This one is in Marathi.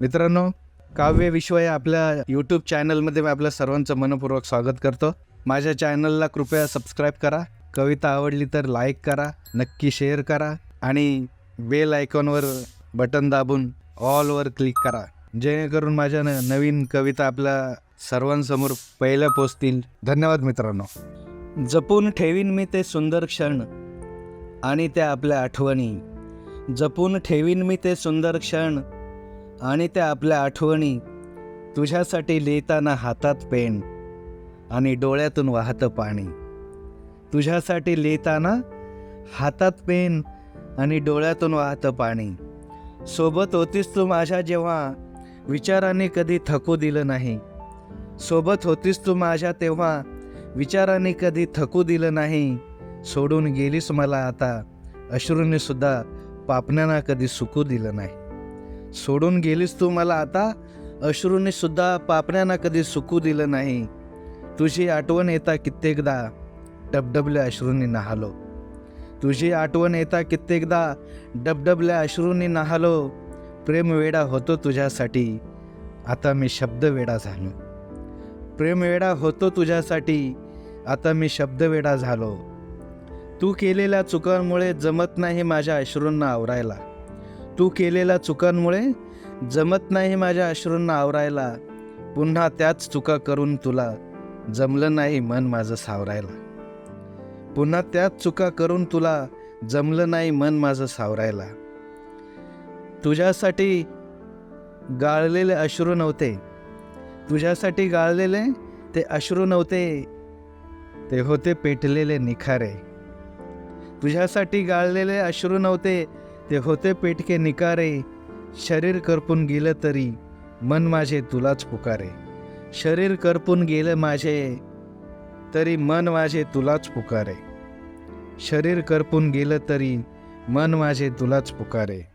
मित्रांनो काव्य विश्व या आपल्या यूट्यूब चॅनलमध्ये मी आपल्या सर्वांचं मनपूर्वक स्वागत करतो. माझ्या चॅनलला कृपया सबस्क्राईब करा कविता आवडली तर लाईक करा नक्की शेअर करा आणि बेल आयकॉनवर बटन दाबून ऑलवर क्लिक करा. जेणेकरून माझ्या न नवीन कविता आपल्या सर्वांसमोर पहिल्या पोचतील. धन्यवाद मित्रांनो. जपून ठेवीन मी ते सुंदर क्षण आणि त्या आपल्या आठवणी. जपून ठेवीन मी ते सुंदर क्षण आणि त्या आपल्या आठवणी तुझ्यासाठी लिहिताना हातात पेन आणि डोळ्यातून वाहतं पाणी. तुझ्यासाठी लिहिताना हातात पेन आणि डोळ्यातून वाहतं पाणी. सोबत होतीस तू माझ्या जेव्हा विचाराने कधी थकू दिलं नाही. सोबत होतीस तू माझ्या तेव्हा विचाराने कधी थकू दिलं नाही. सोडून गेलीस मला आता अश्रूने सुद्धा पापण्यांना कधी सुकू दिलं नाही. सोडून गेलीस तू मला आता? अश्रूने सुद्धा पापण्यांना कधी सुकू दिलं नाही. तुझी आठवण येता कित्येकदा डबडबल्या अश्रूंनी नहालो. तुझी आठवण येता कित्येकदा डबडबल्या अश्रूंनी नहालो. प्रेम वेडा होतो तुझ्यासाठी आता मी शब्द वेडा झालो. प्रेम वेडा होतो तुझ्यासाठी आता मी शब्द वेडा झालो. तू केलेल्या चुकांमुळे जमत नाही माझ्या अश्रूंना आवरायला. तू केलेल्या चुकांमुळे जमत नाही माझ्या अश्रूंना आवरायला. पुन्हा त्याच चुका करून तुला जमलं नाही मन माझं सावरायला. पुन्हा त्याच चुका करून तुला जमलं नाही मन माझं सावरायला. तुझ्यासाठी गाळलेले अश्रू नव्हते. तुझ्यासाठी गाळलेले ते अश्रू नव्हते. ते होते पेटलेले निखारे. तुझ्यासाठी गाळलेले अश्रू नव्हते. ते होते पेटके निकारे. शरीर करपून गेलं तरी मन माझे तुलाच पुकारे. शरीर करपून गेलं माझे तरी मन माझे तुलाच पुकारे. शरीर करपून गेलं तरी मन माझे तुलाच पुकारे.